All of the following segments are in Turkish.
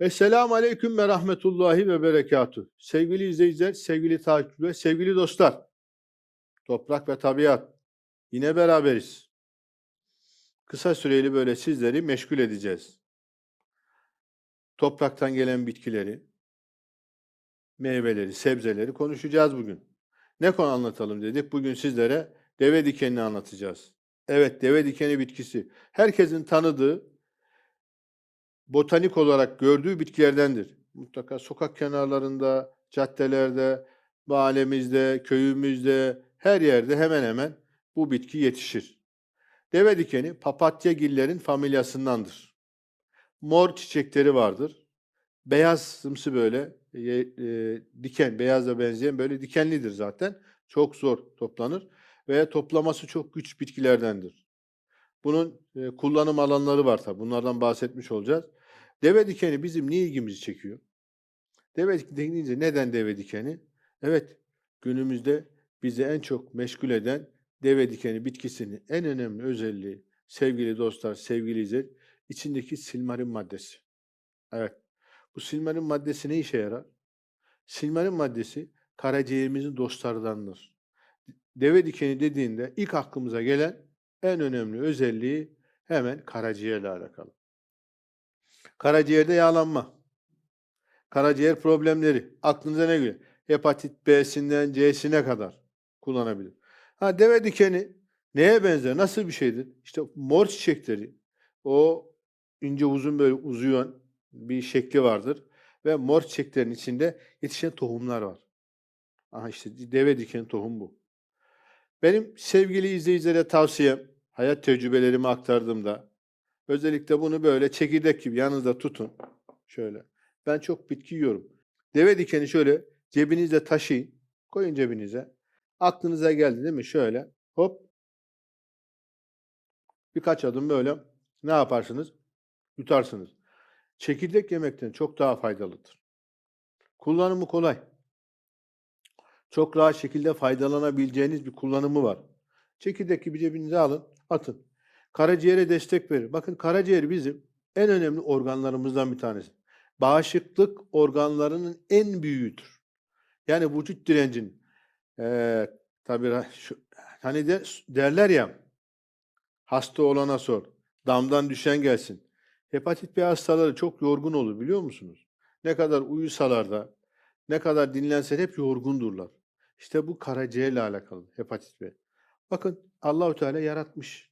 Esselamu Aleyküm ve Rahmetullahi ve Berekatuhu. Sevgili izleyiciler, sevgili takipçiler, sevgili dostlar. Toprak ve tabiat. Yine beraberiz. Kısa süreli böyle sizleri meşgul edeceğiz. Topraktan gelen bitkileri, meyveleri, sebzeleri konuşacağız bugün. Ne konu anlatalım dedik. Bugün sizlere deve dikenini anlatacağız. Evet, deve dikeni bitkisi. Herkesin tanıdığı, botanik olarak gördüğü bitkilerdendir. Mutlaka sokak kenarlarında, caddelerde, mahallemizde, köyümüzde, her yerde hemen hemen bu bitki yetişir. Deve dikeni papatyagillerin familyasındandır. Mor çiçekleri vardır. Beyazımsı böyle e, e, diken, beyaza benzeyen böyle dikenlidir zaten. Çok zor toplanır ve toplaması çok güç bitkilerdendir. Bunun e, kullanım alanları var tabi. Bunlardan bahsetmiş olacağız. Deve dikeni bizim niye ilgimizi çekiyor? Deve dikeni neden deve dikeni? Evet, günümüzde bizi en çok meşgul eden deve dikeni bitkisinin en önemli özelliği sevgili dostlar, sevgili izler, içindeki silmarin maddesi. Evet, bu silmarin maddesi ne işe yarar? Silmarin maddesi karaciğerimizin dostlardandır. Deve dikeni dediğinde ilk aklımıza gelen en önemli özelliği hemen karaciğerle alakalı. Karaciğerde yağlanma, karaciğer problemleri, aklınıza ne geliyor? Hepatit B'sinden C'sine kadar kullanabilir. Ha deve dikeni neye benzer? Nasıl bir şeydir? İşte mor çiçekleri, o ince uzun böyle uzuyan bir şekli vardır ve mor çiçeklerin içinde yetişen tohumlar var. Aha işte deve dikeni tohum bu. Benim sevgili izleyicilere tavsiyem, hayat tecrübelerimi aktardığımda özellikle bunu böyle çekirdek gibi yanınızda tutun. Şöyle. Ben çok bitki yiyorum. Deve dikeni şöyle cebinizde taşıyın. Koyun cebinize. Aklınıza geldi değil mi? Şöyle hop birkaç adım böyle ne yaparsınız? Yutarsınız. Çekirdek yemekten çok daha faydalıdır. Kullanımı kolay. Çok rahat şekilde faydalanabileceğiniz bir kullanımı var. Çekirdek gibi cebinize alın, atın. Karaciğere destek verir. Bakın karaciğer bizim en önemli organlarımızdan bir tanesi. Bağışıklık organlarının en büyüğüdür. Yani vücut direncin tabii şu, hani de, derler ya hasta olana sor. Damdan düşen gelsin. Hepatit B hastaları çok yorgun olur biliyor musunuz? Ne kadar uyusalar da, ne kadar dinlense hep yorgundurlar. İşte bu karaciğerle alakalı hepatit B. Bakın Allahu Teala yaratmış.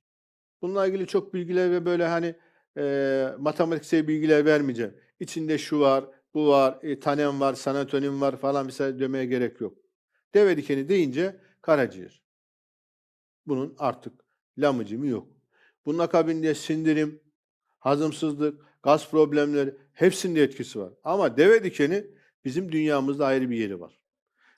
Bununla ilgili çok bilgiler ve böyle hani e, matematiksel bilgiler vermeyeceğim. İçinde şu var, bu var, e, tanem var, sanatonin var falan şey demeye gerek yok. Deve dikeni deyince karaciğer. Bunun artık lamıcımı yok. Bunun akabinde sindirim, hazımsızlık, gaz problemleri hepsinde etkisi var. Ama deve dikeni bizim dünyamızda ayrı bir yeri var.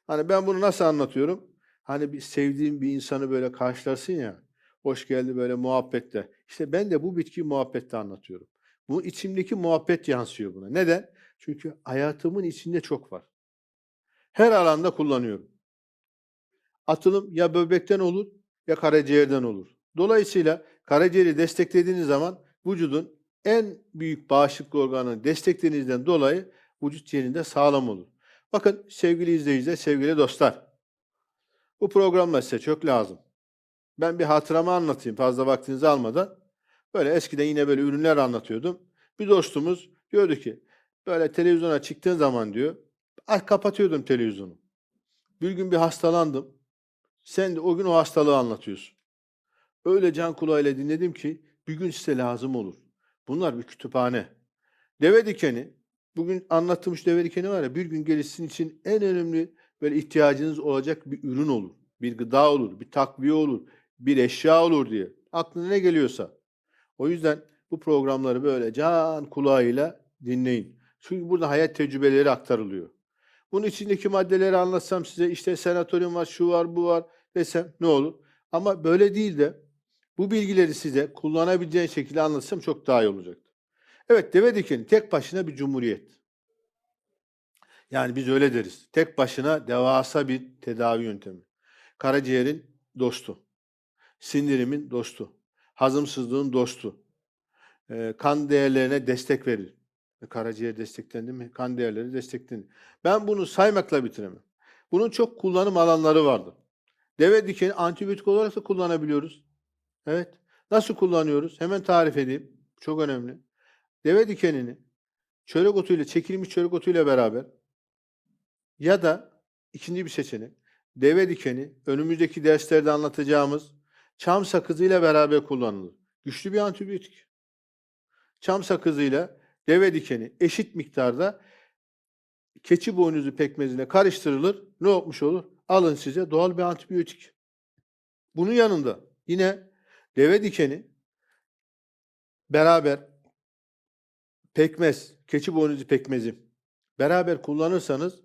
Hani ben bunu nasıl anlatıyorum? Hani bir sevdiğim bir insanı böyle karşılarsın ya, hoş geldi böyle muhabbette. İşte ben de bu bitki muhabbette anlatıyorum. Bu içimdeki muhabbet yansıyor buna. Neden? Çünkü hayatımın içinde çok var. Her alanda kullanıyorum. Atılım ya böbrekten olur ya karaciğerden olur. Dolayısıyla karaciğeri desteklediğiniz zaman vücudun en büyük bağışıklık organını desteklediğinizden dolayı vücut yerinde sağlam olur. Bakın sevgili izleyiciler, sevgili dostlar. Bu programda size çok lazım. Ben bir hatıramı anlatayım fazla vaktinizi almadan. Böyle eskiden yine böyle ürünler anlatıyordum. Bir dostumuz diyordu ki böyle televizyona çıktığın zaman diyor kapatıyordum televizyonu. Bir gün bir hastalandım. Sen de o gün o hastalığı anlatıyorsun. Öyle can kulağıyla dinledim ki bir gün size lazım olur. Bunlar bir kütüphane. Deve dikeni, bugün anlattığım şu deve dikeni var ya bir gün gelişsin için en önemli böyle ihtiyacınız olacak bir ürün olur. Bir gıda olur, bir takviye olur, bir eşya olur diye. Aklına ne geliyorsa. O yüzden bu programları böyle can kulağıyla dinleyin. Çünkü burada hayat tecrübeleri aktarılıyor. Bunun içindeki maddeleri anlatsam size işte senatorin var, şu var, bu var desem ne olur? Ama böyle değil de bu bilgileri size kullanabileceğin şekilde anlatsam çok daha iyi olacaktı. Evet deve dikeni tek başına bir cumhuriyet. Yani biz öyle deriz. Tek başına devasa bir tedavi yöntemi. Karaciğerin dostu. Sindirimin dostu. Hazımsızlığın dostu. Kan değerlerine destek verir. E, Karaciğer desteklendi mi? Kan değerleri desteklendi. Ben bunu saymakla bitiremem. Bunun çok kullanım alanları vardır. Deve dikeni antibiyotik olarak da kullanabiliyoruz. Evet. Nasıl kullanıyoruz? Hemen tarif edeyim. Çok önemli. Deve dikenini çörek otuyla, çekilmiş çörek otuyla beraber ya da ikinci bir seçenek deve dikeni önümüzdeki derslerde anlatacağımız çam sakızıyla beraber kullanılır. Güçlü bir antibiyotik. Çam sakızıyla deve dikeni eşit miktarda keçi boynuzu pekmezine karıştırılır. Ne olmuş olur? Alın size doğal bir antibiyotik. Bunun yanında yine deve dikeni beraber pekmez, keçi boynuzu pekmezi beraber kullanırsanız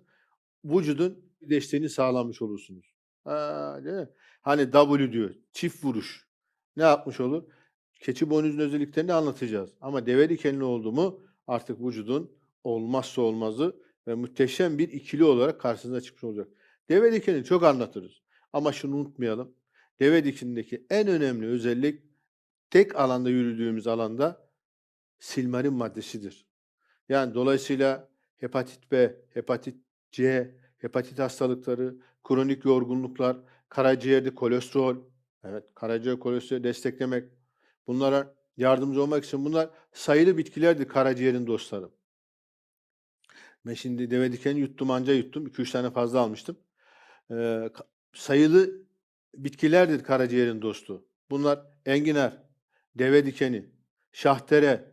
vücudun desteğini sağlamış olursunuz. Ha, değil mi? Hani W diyor, çift vuruş. Ne yapmış olur? Keçi boynuzun özelliklerini anlatacağız. Ama deve dikenli oldu mu artık vücudun olmazsa olmazı ve muhteşem bir ikili olarak karşınıza çıkmış olacak. Deve dikeni çok anlatırız. Ama şunu unutmayalım. Deve dikenindeki en önemli özellik tek alanda yürüdüğümüz alanda silmarin maddesidir. Yani dolayısıyla hepatit B, hepatit C, hepatit hastalıkları, kronik yorgunluklar, karaciğerde kolesterol, evet karaciğer kolesterolü desteklemek, bunlara yardımcı olmak için bunlar sayılı bitkilerdir karaciğerin dostları. Ben şimdi deve dikeni yuttum anca yuttum. 2-3 tane fazla almıştım. Ee, sayılı bitkilerdir karaciğerin dostu. Bunlar enginar, deve dikeni, şahtere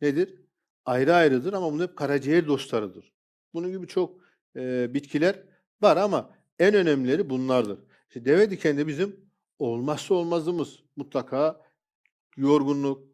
nedir? Ayrı ayrıdır ama bunlar hep karaciğer dostlarıdır. Bunun gibi çok e, bitkiler var ama en önemlileri bunlardır. İşte deve dikeni bizim olmazsa olmazımız. Mutlaka yorgunluk,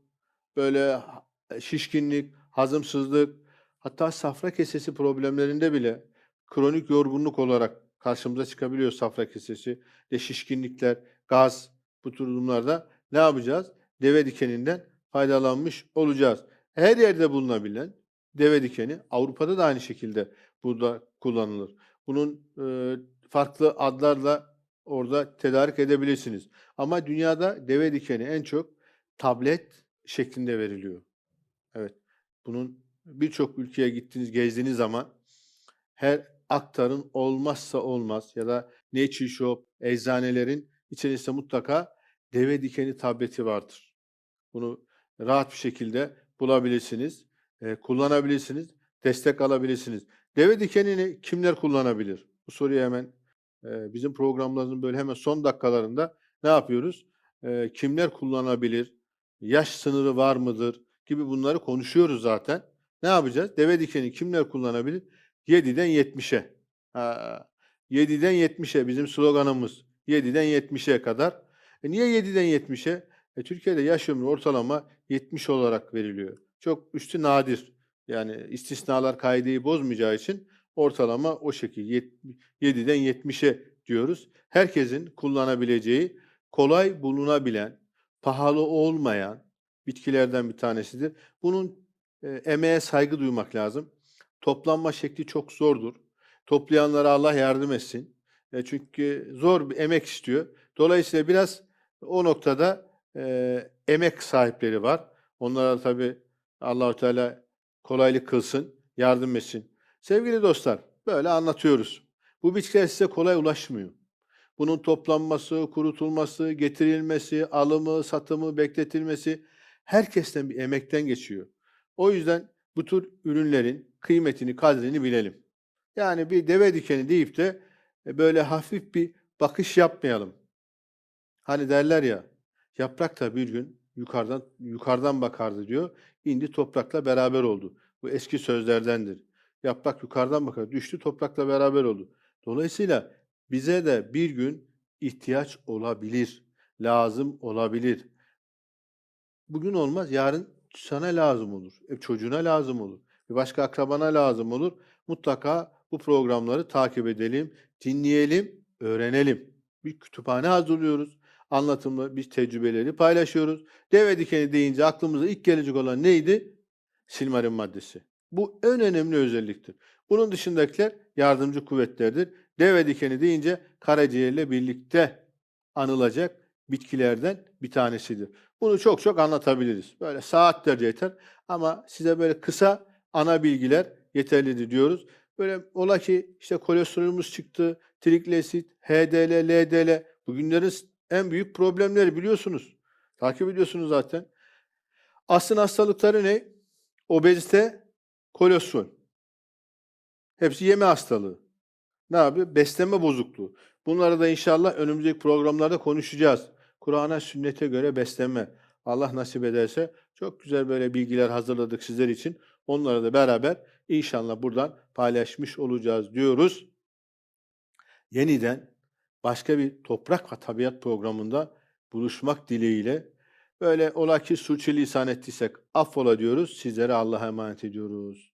böyle ha- şişkinlik, hazımsızlık, hatta safra kesesi problemlerinde bile kronik yorgunluk olarak karşımıza çıkabiliyor safra kesesi de şişkinlikler, gaz bu tür durumlarda ne yapacağız? Deve dikeninden faydalanmış olacağız. Her yerde bulunabilen deve dikeni Avrupa'da da aynı şekilde burada kullanılır. Bunun e, farklı adlarla orada tedarik edebilirsiniz. Ama dünyada deve dikeni en çok tablet şeklinde veriliyor. Evet. Bunun birçok ülkeye gittiğiniz, gezdiğiniz zaman her aktarın olmazsa olmaz ya da Nature Shop, eczanelerin içerisinde mutlaka deve dikeni tableti vardır. Bunu rahat bir şekilde bulabilirsiniz, e, kullanabilirsiniz, destek alabilirsiniz. Deve dikenini kimler kullanabilir? Bu soruyu hemen bizim programlarımızın böyle hemen son dakikalarında ne yapıyoruz? Kimler kullanabilir? Yaş sınırı var mıdır? Gibi bunları konuşuyoruz zaten. Ne yapacağız? Deve dikeni kimler kullanabilir? 7'den 70'e. Ha, 7'den 70'e bizim sloganımız. 7'den 70'e kadar. E niye 7'den 70'e? E Türkiye'de yaş ömrü ortalama 70 olarak veriliyor. Çok üstü nadir. Yani istisnalar kaideyi bozmayacağı için ortalama o şekil yet- 7'den 70'e diyoruz. Herkesin kullanabileceği, kolay bulunabilen, pahalı olmayan bitkilerden bir tanesidir. Bunun e, emeğe saygı duymak lazım. Toplanma şekli çok zordur. Toplayanlara Allah yardım etsin. E, çünkü zor bir emek istiyor. Dolayısıyla biraz o noktada e, emek sahipleri var. Onlara tabii Allahu Teala kolaylık kılsın, yardım etsin. Sevgili dostlar, böyle anlatıyoruz. Bu bitkiler size kolay ulaşmıyor. Bunun toplanması, kurutulması, getirilmesi, alımı, satımı, bekletilmesi herkesten bir emekten geçiyor. O yüzden bu tür ürünlerin kıymetini, kadrini bilelim. Yani bir deve dikeni deyip de e, böyle hafif bir bakış yapmayalım. Hani derler ya, yaprak da bir gün yukarıdan yukarıdan bakardı diyor. indi toprakla beraber oldu. Bu eski sözlerdendir. Yaprak yukarıdan bakar, düştü toprakla beraber oldu. Dolayısıyla bize de bir gün ihtiyaç olabilir, lazım olabilir. Bugün olmaz, yarın sana lazım olur. E, çocuğuna lazım olur. Bir başka akrabana lazım olur. Mutlaka bu programları takip edelim, dinleyelim, öğrenelim. Bir kütüphane hazırlıyoruz. Anlatımlı biz tecrübeleri paylaşıyoruz. Deve dikeni deyince aklımıza ilk gelecek olan neydi? Silmarin maddesi. Bu en önemli özelliktir. Bunun dışındakiler yardımcı kuvvetlerdir. Deve dikeni deyince karaciğerle birlikte anılacak bitkilerden bir tanesidir. Bunu çok çok anlatabiliriz. Böyle saatlerce yeter ama size böyle kısa ana bilgiler yeterlidir diyoruz. Böyle ola ki işte kolesterolümüz çıktı, trigliserit, HDL, LDL bugünlerin en büyük problemleri biliyorsunuz. Takip ediyorsunuz zaten. Asıl hastalıkları ne? Obezite, kolesterol. Hepsi yeme hastalığı. Ne yapıyor? Beslenme bozukluğu. Bunları da inşallah önümüzdeki programlarda konuşacağız. Kur'an'a, sünnete göre beslenme. Allah nasip ederse çok güzel böyle bilgiler hazırladık sizler için. Onları da beraber inşallah buradan paylaşmış olacağız diyoruz. Yeniden başka bir toprak ve tabiat programında buluşmak dileğiyle böyle ola ki suçu lisan ettiysek affola diyoruz. Sizlere Allah'a emanet ediyoruz.